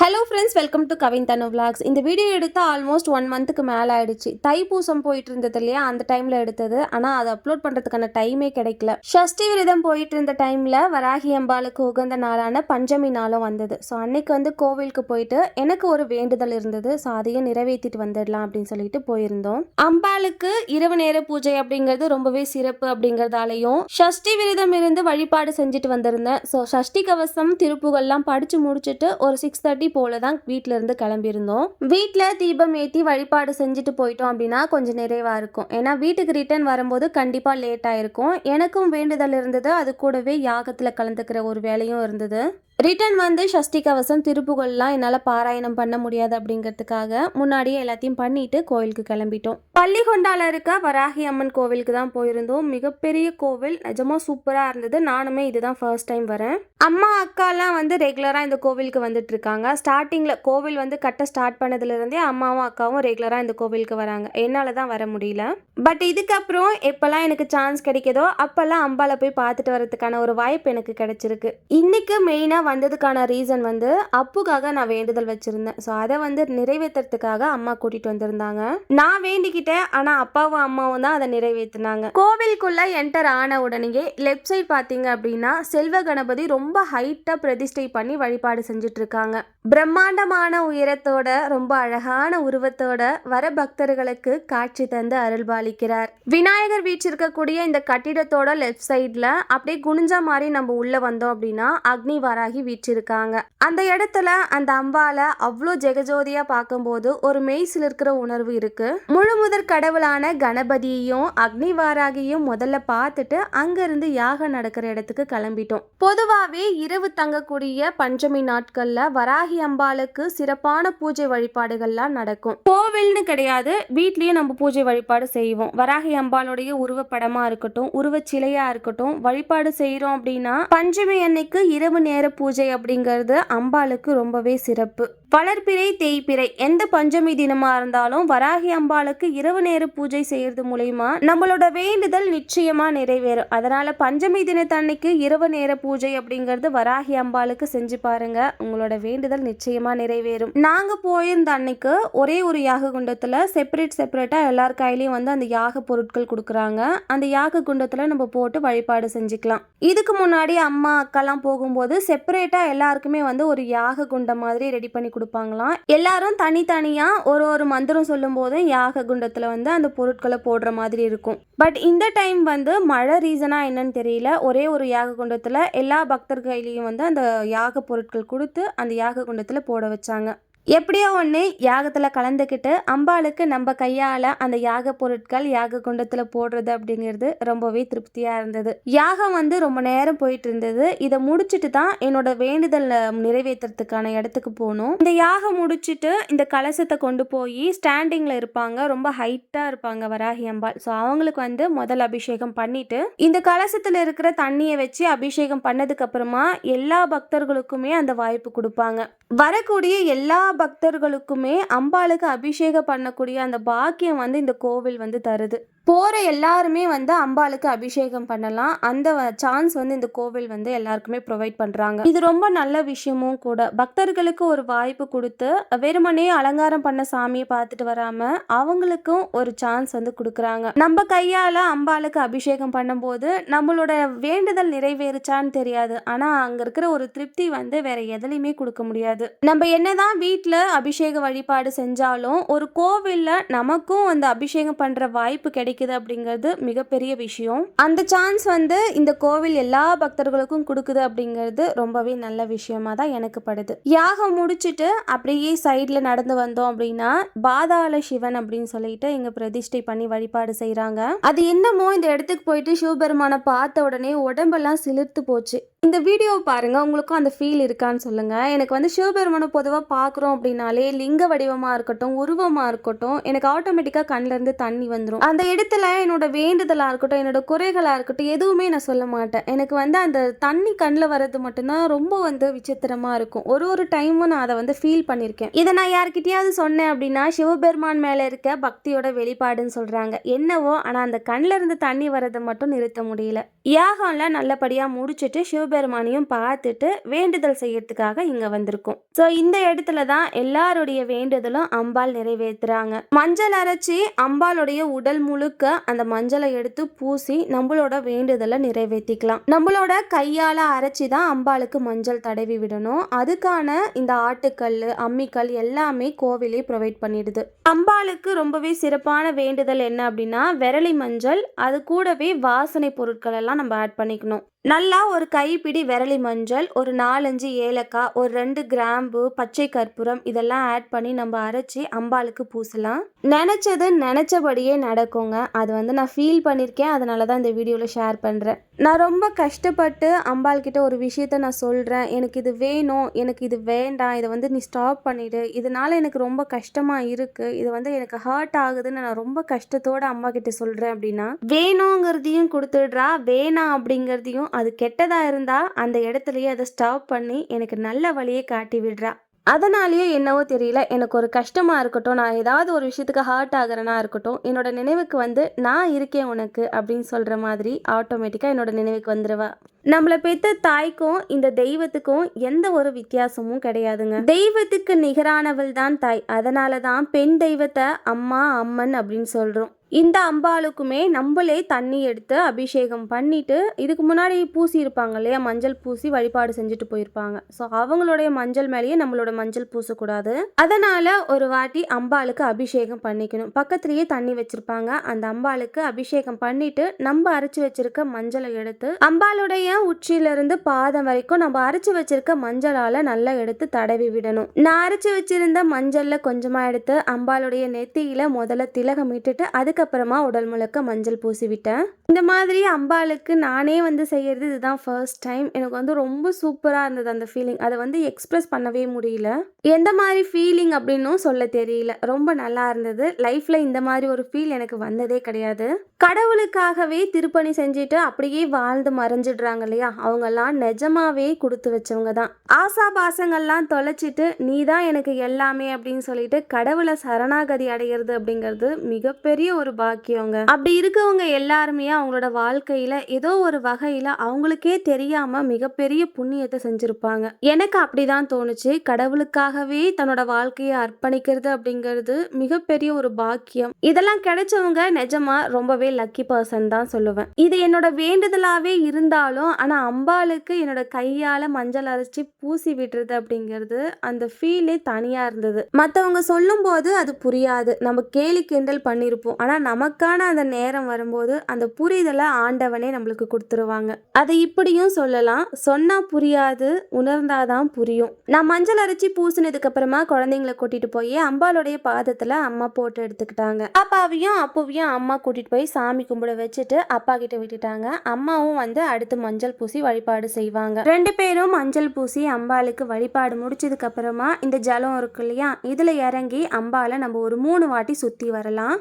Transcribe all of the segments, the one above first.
Hello friends welcome to கவிந்தனு vlogs இந்த video எடுத்து ஆல்மோஸ்ட் ஒன் மந்த்துக்கு மேலே ஆயிடுச்சு. தைப்பூசம் போயிட்டு இருந்தது இல்லையா? அந்த டைமில் எடுத்தது. ஆனால் அதை அப்லோட் பண்ணுறதுக்கான டைமே கிடைக்கல. ஷஷ்டி விரதம் போயிட்டு இருந்த டைமில் வராகி அம்பாளுக்கு உகந்த நாளான பஞ்சமி நாளும் வந்தது. ஸோ அன்னைக்கு வந்து கோவிலுக்கு போயிட்டு எனக்கு ஒரு வேண்டுதல் இருந்தது. ஸோ அதையும் நிறைவேற்றிட்டு வந்துடலாம் அப்படின்னு சொல்லிட்டு போயிருந்தோம். அம்பாளுக்கு இரவு நேர பூஜை அப்படிங்கிறது ரொம்பவே சிறப்பு அப்படிங்கிறதாலையும் ஷஷ்டி விரதம் இருந்து வழிபாடு செஞ்சுட்டு வந்திருந்தேன். ஸோ ஷஷ்டி கவசம் திருப்புகள்லாம் படித்து முடிச்சுட்டு ஒரு சிக்ஸ் தேர்ட்டி போல தான் வீட்டில இருந்து கிளம்பியிருந்தோம். வீட்டில் தீபம் ஏற்றி வழிபாடு செஞ்சுட்டு போயிட்டோம் அப்படின்னா கொஞ்சம் நிறைவா இருக்கும். ஏன்னா வீட்டுக்கு ரிட்டர்ன் வரும்போது கண்டிப்பா லேட் ஆயிருக்கும் எனக்கும் வேண்டுதல் இருந்தது. அது கூடவே யாகத்தில் கலந்துக்கிற ஒரு வேலையும் இருந்தது. ரிட்டன் வந்து ஷஷ்டி கவசம் திருப்புகள்லாம் என்னால் பாராயணம் பண்ண முடியாது அப்படிங்கிறதுக்காக முன்னாடியே எல்லாத்தையும் பண்ணிட்டு கோவிலுக்கு கிளம்பிட்டோம். பள்ளிகொண்டால இருக்க வராகி அம்மன் கோவிலுக்கு தான் போயிருந்தோம். மிகப்பெரிய கோவில். நிஜமாக சூப்பராக இருந்தது. நானுமே இதுதான் ஃபர்ஸ்ட் டைம் வரேன். அம்மா அக்காலாம் வந்து ரெகுலராக இந்த கோவிலுக்கு வந்துட்டு இருக்காங்க ஸ்டார்டிங்கில் கோவில் வந்து கட்ட ஸ்டார்ட் பண்ணதுலேருந்தே அம்மாவும் அக்காவும் ரெகுலராக இந்த கோவிலுக்கு வராங்க. என்னால் தான் வர முடியல. பட் இதுக்கப்புறம் எப்போல்லாம் எனக்கு சான்ஸ் கிடைக்குதோ அப்போல்லாம் அம்பாவில் போய் பார்த்துட்டு வரதுக்கான ஒரு வாய்ப்பு எனக்கு கிடைச்சிருக்கு. இன்னைக்கு மெயினாக வந்ததுக்கான ரீசன் வந்து அப்புக்காக நான் வேண்டுதல் வச்சுருந்தேன். ஸோ அதை வந்து நிறைவேற்றுறதுக்காக அம்மா கூட்டிகிட்டு வந்திருந்தாங்க. நான் வேண்டிக்கிட்டேன் ஆனால் அப்பாவும் அம்மாவும் தான் அதை நிறைவேற்றினாங்க கோவிலுக்குள்ளே என்டர் ஆன உடனேயே லெஃப்ட் சைட் பார்த்தீங்க அப்படின்னா செல்வ கணபதி ரொம்ப ஹைட்டாக பிரதிஷ்டை பண்ணி வழிபாடு செஞ்சுட்டு இருக்காங்க பிரம்மாண்டமான உயரத்தோட ரொம்ப அழகான உருவத்தோட வர பக்தர்களுக்கு காட்சி தந்து அருள்பாலிக்கிறார். விநாயகர் வீச்சிருக்கக்கூடிய இந்த கட்டிடத்தோட லெஃப்ட் சைடில் அப்படியே குனிஞ்ச மாதிரி நம்ம உள்ளே வந்தோம் அப்படின்னா அக்னி வராகி வீச்சிருக்காங்க அந்த இடத்துல அந்த அம்பால அவ்வளோ ஜெகஜோதியா பார்க்கும்போது ஒரு மெய்சில் இருக்கிற உணர்வு இருக்கு. முழு முதற் கடவுளான கணபதியையும் அக்னிவாராகியும் முதல்ல பார்த்துட்டு அங்கிருந்து யாகம் நடக்கிற இடத்துக்கு கிளம்பிட்டோம். பொதுவாகவே இரவு தங்கக்கூடிய பஞ்சமி நாட்கள்ல வராகி அம்பாளுக்கு சிறப்பான பூஜை வழிபாடுகள்லாம் நடக்கும். கோவில்னு கிடையாது வீட்லயே நம்ம பூஜை வழிபாடு செய்வோம். வராகி அம்பாளுடைய உருவப்படமா இருக்கட்டும் உருவச்சிலையாக இருக்கட்டும் வழிபாடு செய்யறோம் அப்படின்னா பஞ்சமி அன்னைக்கு இரவு நேர பூஜை பூஜை அப்படிங்கிறது அம்பாளுக்கு ரொம்பவே சிறப்பு. வளர்பிறை தேய்பிறை எந்த பஞ்சமி தினமா இருந்தாலும் வராகி அம்பாளுக்கு இரவு நேர பூஜை செய்யறது மூலயமா நம்மளோட வேண்டுதல் நிச்சயமா நிறைவேறும். அதனால பஞ்சமி தினத்தன்னைக்கு இரவு நேர பூஜை அப்படிங்கிறது வராகி அம்பாளுக்கு செஞ்சு பாருங்க. உங்களோட வேண்டுதல் நிச்சயமா நிறைவேறும். நாங்க போயிருந்த அன்னைக்கு ஒரே ஒரு யாக குண்டத்துல செப்பரேட் செப்பரேட்டா எல்லார் கையிலயும் வந்து அந்த யாக பொருட்கள் கொடுக்குறாங்க. அந்த யாக குண்டத்துல நம்ம போட்டு வழிபாடு செஞ்சுக்கலாம். இதுக்கு முன்னாடி அம்மா அக்காலாம் போகும்போது செப்பரேட்டா எல்லாருக்குமே வந்து ஒரு யாக குண்டம் மாதிரி ரெடி பண்ணி கொடுப்பாங்களாம் எல்லாரும் தனித்தனியா ஒரு ஒரு மந்திரம் சொல்லும் போதும் யாக குண்டத்துல வந்து அந்த பொருட்களை போடுற மாதிரி இருக்கும். பட் இந்த டைம் வந்து மழை ரீசனா என்னன்னு தெரியல. ஒரே ஒரு யாக குண்டத்துல எல்லா பக்தர் கையிலையும் வந்து அந்த யாக பொருட்கள் கொடுத்து அந்த யாக குண்டத்துல போட வச்சாங்க. எப்படியோ ஒன்று யாகத்தில் கலந்துக்கிட்டு அம்பாளுக்கு நம்ம கையால் அந்த யாக பொருட்கள் யாக குண்டத்தில் போடுறது அப்படிங்கிறது ரொம்பவே திருப்தியாக இருந்தது. யாகம் வந்து ரொம்ப நேரம் போயிட்டு இருந்தது. இதை முடிச்சிட்டு தான் என்னோட வேண்டுதல் நிறைவேற்றுறதுக்கான இடத்துக்கு போகணும் இந்த யாகம் முடிச்சிட்டு இந்த கலசத்தை கொண்டு போய் ஸ்டாண்டிங்கில் இருப்பாங்க. ரொம்ப ஹைட்டாக இருப்பாங்க வராகி அம்பாள். ஸோ அவங்களுக்கு வந்து முதல் அபிஷேகம் பண்ணிட்டு இந்த கலசத்தில் இருக்கிற தண்ணியை வச்சு அபிஷேகம் பண்ணதுக்கு அப்புறமா எல்லா பக்தர்களுக்குமே அந்த வாய்ப்பு கொடுப்பாங்க. வரக்கூடிய எல்லா பக்தர்களுக்குமே அம்பாளுக்கு அபிஷேகம் பண்ணக்கூடிய அந்த பாக்கியம் வந்து இந்த கோவில் வந்து தருது. போகிற எல்லாருமே வந்து அம்பாளுக்கு அபிஷேகம் பண்ணலாம். அந்த சான்ஸ் வந்து இந்த கோவில் வந்து எல்லாருக்குமே ப்ரொவைட் பண்ணுறாங்க இது ரொம்ப நல்ல விஷயமும் கூட. பக்தர்களுக்கு ஒரு வாய்ப்பு கொடுத்து வெறுமனே அலங்காரம் பண்ண சாமியை பார்த்துட்டு வராமல் அவங்களுக்கும் ஒரு சான்ஸ் வந்து கொடுக்குறாங்க. நம்ம கையால் அம்பாளுக்கு அபிஷேகம் பண்ணும்போது நம்மளோட வேண்டுதல் நிறைவேறுச்சான்னு தெரியாது. ஆனால் அங்கே இருக்கிற ஒரு திருப்தி வந்து வேற எதுலையுமே கொடுக்க முடியாது. நம்ம என்னதான் வீட்டில் அபிஷேக வழிபாடு செஞ்சாலும் ஒரு கோவிலில் நமக்கும் அந்த அபிஷேகம் பண்ணுற வாய்ப்பு கிடைக்குது அப்படிங்கிறது மிகப்பெரிய விஷயம். அந்த சான்ஸ் வந்து இந்த கோவில் எல்லா பக்தர்களுக்கும் கொடுக்குது அப்படிங்கிறது ரொம்பவே நல்ல விஷயமா தான் எனக்கு படுது. யாகம் முடிச்சிட்டு அப்படியே சைடில் நடந்து வந்தோம் அப்படின்னா பாதாள சிவன் அப்படின்னு சொல்லிட்டு இங்கே பிரதிஷ்டை பண்ணி வழிபாடு செய்கிறாங்க அது என்னமோ இந்த இடத்துக்கு போயிட்டு சிவபெருமானை பார்த்த உடனே உடம்பெல்லாம் சிலிர்த்து போச்சு. இந்த வீடியோ பாருங்க உங்களுக்கும் அந்த ஃபீல் இருக்கான்னு சொல்லுங்க. எனக்கு வந்து சிவபெருமானை பொதுவாக பார்க்குறோம் பார்த்தோம் அப்படின்னாலே லிங்க வடிவமாக இருக்கட்டும் உருவமாக இருக்கட்டும் எனக்கு ஆட்டோமேட்டிக்காக கண்ணிலேருந்து தண்ணி வந்துடும் அந்த இடத்துல என்னோட வேண்டுதலாக இருக்கட்டும் என்னோட குறைகளாக இருக்கட்டும் எதுவுமே நான் சொல்ல மாட்டேன். எனக்கு வந்து அந்த தண்ணி கண்ணில் வர்றது மட்டும்தான் ரொம்ப வந்து விசித்திரமாக இருக்கும். ஒரு ஒரு டைமும் நான் அதை வந்து ஃபீல் பண்ணியிருக்கேன். இதை நான் யார்கிட்டயாவது சொன்னேன் அப்படின்னா சிவபெருமான் மேலே இருக்க பக்தியோட வெளிப்பாடுன்னு சொல்கிறாங்க என்னவோ ஆனால் அந்த கண்ணிலேருந்து தண்ணி வர்றதை மட்டும் நிறுத்த முடியல. யாகம்லாம் நல்லபடியாக முடிச்சுட்டு சிவபெருமானையும் பார்த்துட்டு வேண்டுதல் செய்யறதுக்காக இங்கே வந்திருக்கும். ஸோ இந்த இடத்துல தான் எல்லாருடைய வேண்டுதலும் அம்பாள் நிறைவேற்றுறாங்க மஞ்சள் அரைச்சி அம்பாளுடைய உடல் முழுக்க அந்த மஞ்சளை எடுத்து பூசி நம்மளோட வேண்டுதலை நிறைவேற்றிக்கலாம் நம்மளோட கையால் அரைச்சி தான் அம்பாளுக்கு மஞ்சள் தடவி விடணும். அதுக்கான இந்த ஆட்டுக்கல் அம்மிக்கல் எல்லாமே கோவிலே ப்ரொவைட் பண்ணிடுது. அம்பாளுக்கு ரொம்பவே சிறப்பான வேண்டுதல் என்ன அப்படின்னா விரலி மஞ்சள் அது கூடவே வாசனை பொருட்கள் எல்லாம் நம்ம ஆட் பண்ணிக்கணும். நல்லா ஒரு கைப்பிடி விரலி மஞ்சள் ஒரு நாலஞ்சு ஏலக்காய் ஒரு ரெண்டு கிராம்பு பச்சை கற்பூரம் இதெல்லாம் ஆட் பண்ணி நம்ம அரைச்சி அம்பாளுக்கு பூசலாம். நினச்சது நினச்சபடியே நடக்குங்க. அது வந்து நான் ஃபீல் பண்ணியிருக்கேன் அதனால தான் இந்த வீடியோவில் ஷேர் பண்ணுறேன் நான் ரொம்ப கஷ்டப்பட்டு அம்பாள் கிட்ட ஒரு விஷயத்த நான் சொல்கிறேன் எனக்கு இது வேணும் எனக்கு இது வேண்டாம் இதை வந்து நீ ஸ்டாப் பண்ணிடு. இதனால எனக்கு ரொம்ப கஷ்டமாக இருக்குது இது வந்து எனக்கு ஹர்ட் ஆகுதுன்னு நான் ரொம்ப கஷ்டத்தோட அம்மா கிட்ட சொல்கிறேன் அப்படின்னா வேணுங்கிறதையும் கொடுத்துடுறா வேணாம் அப்படிங்கிறதையும் அது கெட்டதாக இருந்தால் அந்த இடத்துலையே அதை ஸ்டாப் பண்ணி எனக்கு நல்ல வழியை காட்டி விடுறா. அதனாலேயே என்னவோ தெரியல. எனக்கு ஒரு கஷ்டமாக இருக்கட்டும் நான் ஏதாவது ஒரு விஷயத்துக்கு ஹார்ட் ஆகிறேனா இருக்கட்டும் என்னோட நினைவுக்கு வந்து நான் இருக்கேன் உனக்கு அப்படின்னு சொல்கிற மாதிரி ஆட்டோமேட்டிக்காக என்னோட நினைவுக்கு வந்துடுவா நம்மளை பெத்த தாய்க்கும் இந்த தெய்வத்துக்கும் எந்த ஒரு வித்தியாசமும் கிடையாதுங்க. தெய்வத்துக்கு நிகரானவள் தான் தாய். அதனால தான் பெண் தெய்வத்தை அம்மா அம்மன் அப்படின்னு சொல்கிறோம் இந்த அம்பாளுக்குமே நம்மளே தண்ணி எடுத்து அபிஷேகம் பண்ணிட்டு இதுக்கு முன்னாடி பூசி இருப்பாங்க இல்லையா மஞ்சள் பூசி வழிபாடு செஞ்சுட்டு போயிருப்பாங்க. ஸோ அவங்களுடைய மஞ்சள் மேலேயே நம்மளோட மஞ்சள் பூசக்கூடாது. அதனால ஒரு வாட்டி அம்பாளுக்கு அபிஷேகம் பண்ணிக்கணும். பக்கத்துலேயே தண்ணி வச்சிருப்பாங்க. அந்த அம்பாளுக்கு அபிஷேகம் பண்ணிட்டு நம்ம அரைச்சி வச்சிருக்க மஞ்சளை எடுத்து அம்பாளுடைய உச்சியிலிருந்து பாதம் வரைக்கும் நம்ம அரைச்சு வச்சிருக்க மஞ்சளால நல்லா எடுத்து தடவி விடணும். நான் அரைச்சி வச்சிருந்த மஞ்சள்ல கொஞ்சமா எடுத்து அம்பாளுடைய நெத்தியில முதல்ல திலகம் இட்டுட்டு அதுக்கப்புறமா உடல் முழுக்க மஞ்சள் பூசி விட்டேன் இந்த மாதிரி அம்பாளுக்கு நானே வந்து செய்யறது இதுதான் ஃபர்ஸ்ட் டைம் எனக்கு வந்து ரொம்ப சூப்பராக இருந்தது அந்த ஃபீலிங் அதை வந்து எக்ஸ்பிரஸ் பண்ணவே முடியல. எந்த மாதிரி ஃபீலிங் அப்படின்னும் சொல்ல தெரியல. ரொம்ப நல்லா இருந்தது. லைஃப்பில் இந்த மாதிரி ஒரு ஃபீல் எனக்கு வந்ததே கிடையாது. கடவுளுக்காகவே திருப்பணி செஞ்சுட்டு அப்படியே வாழ்ந்து மறைஞ்சிடுறாங்க இல்லையா? அவங்கெல்லாம் நிஜமாவே கொடுத்து வச்சவங்க தான். ஆசா பாசங்கள்லாம் தொலைச்சிட்டு நீ தான் எனக்கு எல்லாமே அப்படின்னு சொல்லிட்டு கடவுளை சரணாகதி அடைகிறது அப்படிங்கிறது மிகப்பெரிய ஒரு பாக்கியங்க. அப்படி இருக்கவங்க எல்லாருமே அவங்களோட வாழ்க்கையில ஏதோ ஒரு வகையில அவங்களுக்கே தெரியாம மிகப்பெரிய புண்ணியத்தை செஞ்சிருப்பாங்க. எனக்கு அப்படிதான் தோணுச்சு. கடவுளுக்காகவே தன்னோட வாழ்க்கையை அர்ப்பணிக்கிறது அப்படிங்கிறது மிகப்பெரிய ஒரு பாக்கியம். இதெல்லாம் கிடைச்சவங்க நிஜமா ரொம்பவே லக்கி பர்சன் தான் சொல்லுவேன். இது என்னோட வேண்டுதலாவே இருந்தாலும் ஆனா அம்பாளுக்கு என்னோட கையால மஞ்சள் அரைச்சி பூசி விடுறது அப்படிங்கிறது அந்த ஃபீலே தனியா இருந்தது. மற்றவங்க சொல்லும்போது அது புரியாது. நம்ம கேலி கிண்டல் பண்ணியிருப்போம் ஆனா நமக்கான அந்த நேரம் வரும்போது அந்த புரிதலை ஆண்டவனே நம்மளுக்கு கொடுத்துருவாங்க. அதை இப்படியும் சொல்லலாம். சொன்னா புரியாது உணர்ந்தாதான் புரியும். நான் மஞ்சள் அரைச்சி பூசினதுக்கு அப்புறமா குழந்தைங்களை கூட்டிட்டு போய் அம்பாளுடைய பாதத்துல அம்மா போட்டு எடுத்துக்கிட்டாங்க. அப்பாவையும் அப்புவையும் அம்மா கூட்டிட்டு போய் சாமி கும்பிட வச்சுட்டு அப்பா கிட்ட விட்டுட்டாங்க. அம்மாவும் வந்து அடுத்து மஞ்சள் பூசி வழிபாடு செய்வாங்க. ரெண்டு பேரும் மஞ்சள் பூசி அம்பாளுக்கு வழிபாடு முடிச்சதுக்கு அப்புறமா இந்த ஜலம் இருக்கு இல்லையா? இதுல இறங்கி அம்பால நம்ம ஒரு மூணு வாட்டி சுத்தி வரலாம்.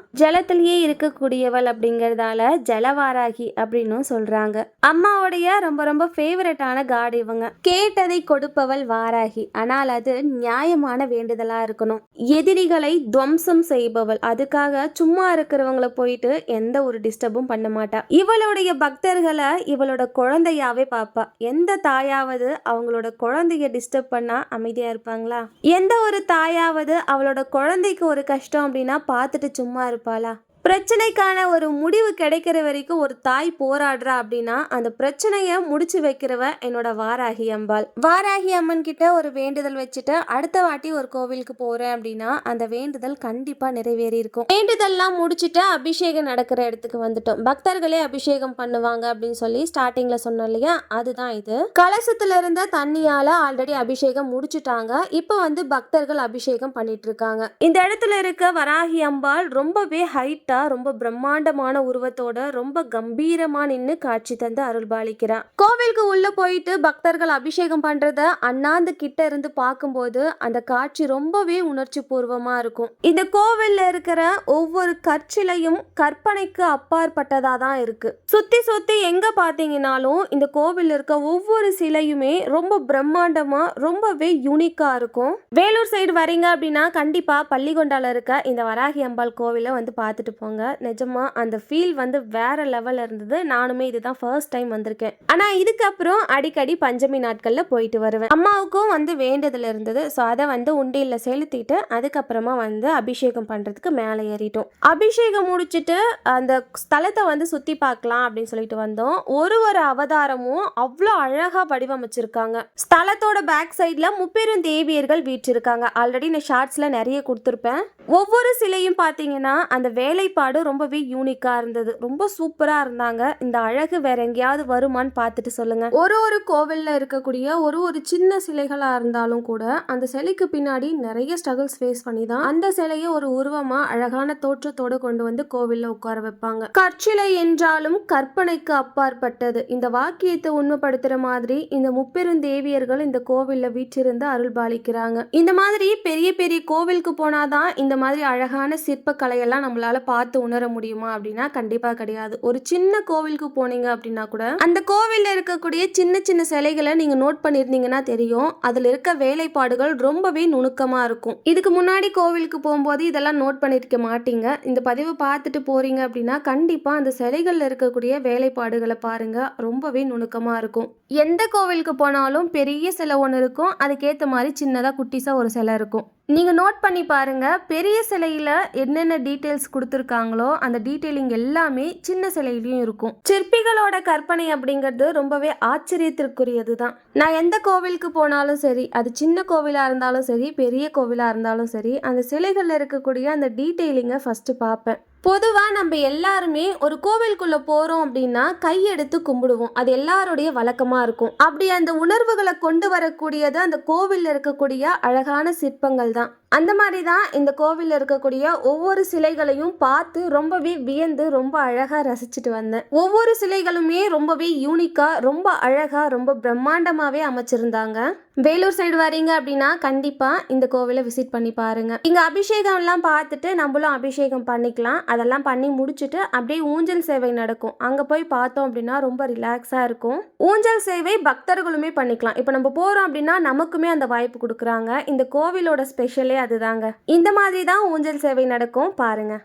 ஜலத்திலேயே இருக்கக்கூடியவள் அப்படிங்கிறதால ஜலவாராகி அப்படின்னும் சொல்றாங்க. அம்மாவுடைய ரொம்ப ரொம்ப ஃபேவரட்டான காடு இவங்க. கேட்டதை கொடுப்பவள் வாராகி. ஆனால் அது நியாயமான வேண்டுதலா இருக்கணும். எதிரிகளை துவம்சம் செய்பவள். அதுக்காக சும்மா இருக்கிறவங்கள போயிட்டு எந்த ஒரு டிஸ்டர்பும் பண்ண மாட்டா. இவளுடைய பக்தர்களை இவளோட குழந்தையாவே பார்ப்பா எந்த தாயாவது அவங்களோட குழந்தைய டிஸ்டர்ப் பண்ணா அமைதியா இருப்பாங்களா? எந்த ஒரு தாயாவது அவளோட குழந்தைக்கு ஒரு கஷ்டம் அப்படின்னா பார்த்துட்டு சும்மா இருப்பாளா? பிரச்சனைக்கான ஒரு முடிவு கிடைக்கிற வரைக்கும் ஒரு தாய் போராடுறா அப்படின்னா அந்த பிரச்சனையை முடிச்சு வைக்கிறவ என்னோட வாராகி அம்பாள். வாராகி அம்மன் கிட்ட ஒரு வேண்டுதல் வச்சுட்டு அடுத்த வாட்டி ஒரு கோவிலுக்கு போறேன் அப்படின்னா அந்த வேண்டுதல் கண்டிப்பா நிறைவேறி இருக்கும் வேண்டுதல்லாம் முடிச்சுட்டு அபிஷேகம் நடக்கிற இடத்துக்கு வந்துட்டோம். பக்தர்களே அபிஷேகம் பண்ணுவாங்க அப்படின்னு சொல்லி ஸ்டார்டிங்ல சொன்னோம் இல்லையா? அதுதான் இது. கலசத்துல இருந்த தண்ணியால ஆல்ரெடி அபிஷேகம் முடிச்சுட்டாங்க. இப்போ வந்து பக்தர்கள் அபிஷேகம் பண்ணிட்டு இருக்காங்க. இந்த இடத்துல இருக்க வராகி அம்பாள் ரொம்பவே ஹைட்டா மாதா ரொம்ப பிரம்மாண்டமான உருவத்தோட ரொம்ப கம்பீரமா நின்று காட்சி தந்து அருள்பாலிக்கிறா கோவிலுக்கு உள்ள போயிட்டு பக்தர்கள் அபிஷேகம் பண்றத அண்ணாந்து கிட்ட இருந்து பார்க்கும்போது அந்த காட்சி ரொம்பவே உணர்ச்சி பூர்வமா இருக்கும். இந்த கோவில்ல இருக்கிற ஒவ்வொரு கற்சிலையும் கற்பனைக்கு அப்பாற்பட்டதா தான் இருக்கு. சுத்தி சுத்தி எங்க பாத்தீங்கன்னாலும் இந்த கோவில் இருக்க ஒவ்வொரு சிலையுமே ரொம்ப பிரம்மாண்டமா ரொம்பவே யூனிக்கா இருக்கும். வேலூர் சைடு வரீங்க அப்படின்னா கண்டிப்பா பள்ளிகொண்டால இருக்க இந்த வராகி அம்பாள் கோவிலை வந்து பார்த்துட்டு போங்க. நிஜமா அந்த ஃபீல் வந்து வேற லெவல்ல இருந்தது. நானுமே இதுதான் ஃபர்ஸ்ட் டைம் வந்திருக்கேன். ஆனா இதுக்கப்புறம் அடிக்கடி பஞ்சமி நாட்கள்ல போயிட்டு வருவேன். அம்மாவுக்கும் வந்து வேண்டதில் இருந்தது. ஸோ அதை வந்து உண்டியில் செலுத்திட்டு அதுக்கப்புறமா வந்து அபிஷேகம் பண்றதுக்கு மேலே ஏறிட்டோம். அபிஷேகம் முடிச்சிட்டு அந்த ஸ்தலத்தை வந்து சுத்தி பார்க்கலாம் அப்படின்னு சொல்லிட்டு வந்தோம். ஒரு ஒரு அவதாரமும் அவ்வளோ அழகா வடிவமைச்சிருக்காங்க. ஸ்தலத்தோட பேக் சைடில் முப்பெரும் தேவியர்கள் வீற்றிருக்காங்க. ஆல்ரெடி நான் ஷார்ட்ஸில் நிறைய கொடுத்துருப்பேன். ஒவ்வொரு சிலையும் பார்த்தீங்கன்னா அந்த வேலை வேலைப்பாடு ரொம்பவே யூனிக்காக இருந்தது. ரொம்ப சூப்பராக இருந்தாங்க. இந்த அழகு வேற எங்கேயாவது வருமான்னு பார்த்துட்டு சொல்லுங்க. ஒரு ஒரு கோவிலில் இருக்கக்கூடிய ஒரு ஒரு சின்ன சிலைகளாக இருந்தாலும் கூட அந்த சிலைக்கு பின்னாடி நிறைய ஸ்ட்ரகிள்ஸ் ஃபேஸ் பண்ணி தான் அந்த சிலையை ஒரு உருவமாக அழகான தோற்றத்தோடு கொண்டு வந்து கோவிலில் உட்கார வைப்பாங்க. கற்சிலை என்றாலும் கற்பனைக்கு அப்பாற்பட்டது. இந்த வாக்கியத்தை உண்மைப்படுத்துற மாதிரி இந்த முப்பெரும் தேவியர்கள் இந்த கோவில்ல வீற்றிருந்து அருள்பாலிக்கிறாங்க இந்த மாதிரி பெரிய பெரிய கோவிலுக்கு போனாதான் இந்த மாதிரி அழகான சிற்பக்கலையெல்லாம் நம்மளால பார்த்து உணர முடியுமா அப்படின்னா கண்டிப்பா கிடையாது. ஒரு சின்ன கோவிலுக்கு போனீங்க அப்படின்னா கூட அந்த கோவில்ல இருக்கக்கூடிய சின்ன சின்ன சிலைகளை நீங்க நோட் பண்ணியிருந்தீங்கன்னா தெரியும். அதுல இருக்க வேலைப்பாடுகள் ரொம்பவே நுணுக்கமா இருக்கும். இதுக்கு முன்னாடி கோவிலுக்கு போகும்போது இதெல்லாம் நோட் பண்ணிருக்க மாட்டீங்க. இந்த பதிவு பார்த்துட்டு போறீங்க அப்படின்னா கண்டிப்பா அந்த சிலைகள்ல இருக்கக்கூடிய வேலைப்பாடுகளை பாருங்க. ரொம்பவே நுணுக்கமா இருக்கும். எந்த கோவிலுக்கு போனாலும் பெரிய சிலை ஒன்று இருக்கும். அதுக்கேற்ற மாதிரி சின்னதாக குட்டிஸாக ஒரு சிலை இருக்கும். நீங்கள் நோட் பண்ணி பாருங்க பெரிய சிலையில் என்னென்ன டீட்டெயில்ஸ் கொடுத்துருக்காங்களோ அந்த டீட்டெயிலிங் எல்லாமே சின்ன சிலையிலையும் இருக்கும். சிற்பிகளோட கற்பனை அப்படிங்கிறது ரொம்பவே ஆச்சரியத்திற்குரியது தான் நான் எந்த கோவிலுக்கு போனாலும் சரி அது சின்ன கோவிலாக இருந்தாலும் சரி பெரிய கோவிலாக இருந்தாலும் சரி அந்த சிலைகளில் இருக்கக்கூடிய அந்த டீட்டெயிலிங்கை ஃபஸ்ட்டு பார்ப்பேன். பொதுவாக நம்ம எல்லாருமே ஒரு கோவிலுக்குள்ளே போகிறோம் அப்படின்னா கையெடுத்து கும்பிடுவோம். அது எல்லாருடைய வழக்கமாக இருக்கும். அப்படி அந்த உணர்வுகளை கொண்டு வரக்கூடியது அந்த கோவிலில் இருக்கக்கூடிய அழகான சிற்பங்கள் தான். அந்த மாதிரி தான் இந்த கோவிலில் இருக்கக்கூடிய ஒவ்வொரு சிலைகளையும் பார்த்து ரொம்பவே வியந்து ரொம்ப அழகாக ரசிச்சுட்டு வந்தேன். ஒவ்வொரு சிலைகளுமே ரொம்பவே யூனிக்காக ரொம்ப அழகாக ரொம்ப பிரம்மாண்டமாகவே அமைச்சிருந்தாங்க. வேலூர் சைடு வரீங்க அப்படின்னா கண்டிப்பாக இந்த கோவிலை விசிட் பண்ணி பாருங்கள் இங்கே அபிஷேகம்லாம் பார்த்துட்டு நம்மளும் அபிஷேகம் பண்ணிக்கலாம். அதெல்லாம் பண்ணி முடிச்சுட்டு அப்படியே ஊஞ்சல் சேவை நடக்கும். அங்கே போய் பார்த்தோம் அப்படின்னா ரொம்ப ரிலாக்ஸாக இருக்கும். ஊஞ்சல் சேவை பக்தர்களுமே பண்ணிக்கலாம். இப்போ நம்ம போகிறோம் அப்படின்னா நமக்குமே அந்த வாய்ப்பு கொடுக்குறாங்க. இந்த கோவிலோட ஸ்பெஷலே அதுதாங்க. இந்த மாதிரி தான் ஊஞ்சல் சேவை நடக்கும். பாருங்க.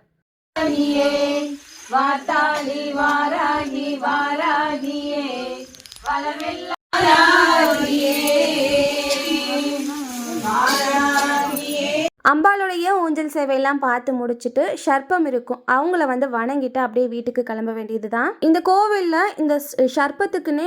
வாராகி வாராகியே. அம்பாளுடைய ஊஞ்சல் சேவையெல்லாம் பார்த்து முடிச்சுட்டு சர்ப்பம் இருக்கும். அவங்கள வந்து வணங்கிட்டு அப்படியே வீட்டுக்கு கிளம்ப வேண்டியது தான் இந்த கோவிலில் இந்த ஸ்-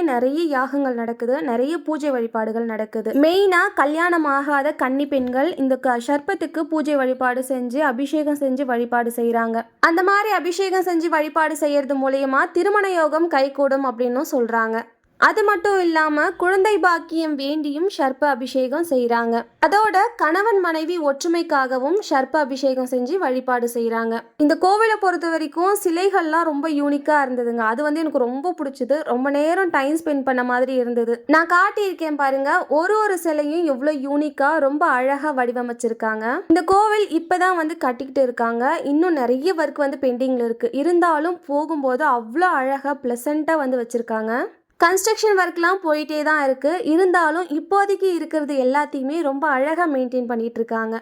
நிறைய யாகங்கள் நடக்குது. நிறைய பூஜை வழிபாடுகள் நடக்குது. மெயினாக கல்யாணம் ஆகாத கன்னி பெண்கள் இந்த க ஷர்ப்பத்துக்கு பூஜை வழிபாடு செஞ்சு அபிஷேகம் செஞ்சு வழிபாடு செய்கிறாங்க அந்த மாதிரி அபிஷேகம் செஞ்சு வழிபாடு செய்யறது மூலயமா திருமண யோகம் கைகூடும் அப்படின்னும் சொல்கிறாங்க அது மட்டும் இல்லாம குழந்தை பாக்கியம் வேண்டியும் ஷர்ப்ப அபிஷேகம் செய்கிறாங்க அதோட கணவன் மனைவி ஒற்றுமைக்காகவும் ஷர்ப்ப அபிஷேகம் செஞ்சு வழிபாடு செய்கிறாங்க இந்த கோவிலை பொறுத்த வரைக்கும் சிலைகள்லாம் ரொம்ப யூனிக்கா இருந்ததுங்க. அது வந்து எனக்கு ரொம்ப பிடிச்சது. ரொம்ப நேரம் டைம் ஸ்பெண்ட் பண்ண மாதிரி இருந்தது. நான் காட்டியிருக்கேன் பாருங்க ஒரு ஒரு சிலையும் எவ்வளோ யூனிக்கா ரொம்ப அழகா வடிவமைச்சிருக்காங்க. இந்த கோவில் இப்பதான் வந்து கட்டிக்கிட்டு இருக்காங்க. இன்னும் நிறைய ஒர்க் வந்து பெண்டிங்ல இருக்கு. இருந்தாலும் போகும்போது அவ்வளோ அழகா பிளசண்டா வந்து வச்சிருக்காங்க. கன்ஸ்ட்ரக்ஷன் ஒர்க்லாம் போயிட்டே தான் இருக்குது இருந்தாலும் இப்போதைக்கு இருக்கிறது எல்லாத்தையுமே ரொம்ப அழகாக மெயின்டைன் பண்ணிட்டு இருக்காங்க.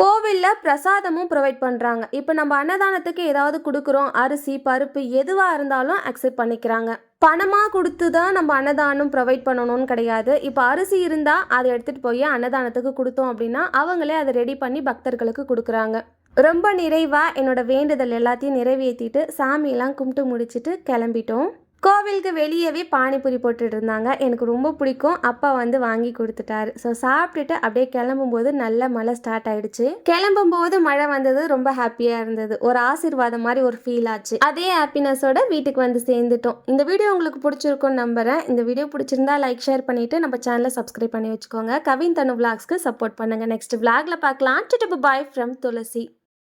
கோவிலில் பிரசாதமும் ப்ரொவைட் பண்ணுறாங்க இப்போ நம்ம அன்னதானத்துக்கு ஏதாவது கொடுக்குறோம். அரிசி பருப்பு எதுவாக இருந்தாலும் அக்செப்ட் பண்ணிக்கிறாங்க. பணமாக கொடுத்து தான் நம்ம அன்னதானம் ப்ரொவைட் பண்ணணும்னு கிடையாது. இப்போ அரிசி இருந்தால் அதை எடுத்துகிட்டு போய் அன்னதானத்துக்கு கொடுத்தோம் அப்படின்னா அவங்களே அதை ரெடி பண்ணி பக்தர்களுக்கு கொடுக்குறாங்க. ரொம்ப நிறைவாக என்னோட வேண்டுதல் எல்லாத்தையும் நிறைவேற்றிட்டு சாமியெல்லாம் கும்பிட்டு முடிச்சுட்டு கிளம்பிட்டோம். கோவிலுக்கு வெளியவே பானிபூரி போட்டுட்டு இருந்தாங்க எனக்கு ரொம்ப பிடிக்கும். அப்பா வந்து வாங்கி கொடுத்துட்டாரு. ஸோ சாப்பிட்டுட்டு அப்படியே கிளம்பும்போது நல்ல மழை ஸ்டார்ட் ஆயிடுச்சு. கிளம்பும்போது மழை வந்தது ரொம்ப ஹாப்பியாக இருந்தது. ஒரு ஆசீர்வாதம் மாதிரி ஒரு ஃபீல் ஆச்சு. அதே ஹாப்பினஸோட வீட்டுக்கு வந்து சேர்ந்துட்டோம். இந்த வீடியோ உங்களுக்கு பிடிச்சிருக்கும்னு நம்புறேன். இந்த வீடியோ பிடிச்சிருந்தா லைக் ஷேர் பண்ணிட்டு நம்ம சேனலை சப்ஸ்கிரைப் பண்ணி வச்சுக்கோங்க. கவின் தனு விளாக்ஸ்க்கு சப்போர்ட் பண்ணுங்க. நெக்ஸ்ட் விளாக்ல பார்க்கலாம். Bye from Thulasi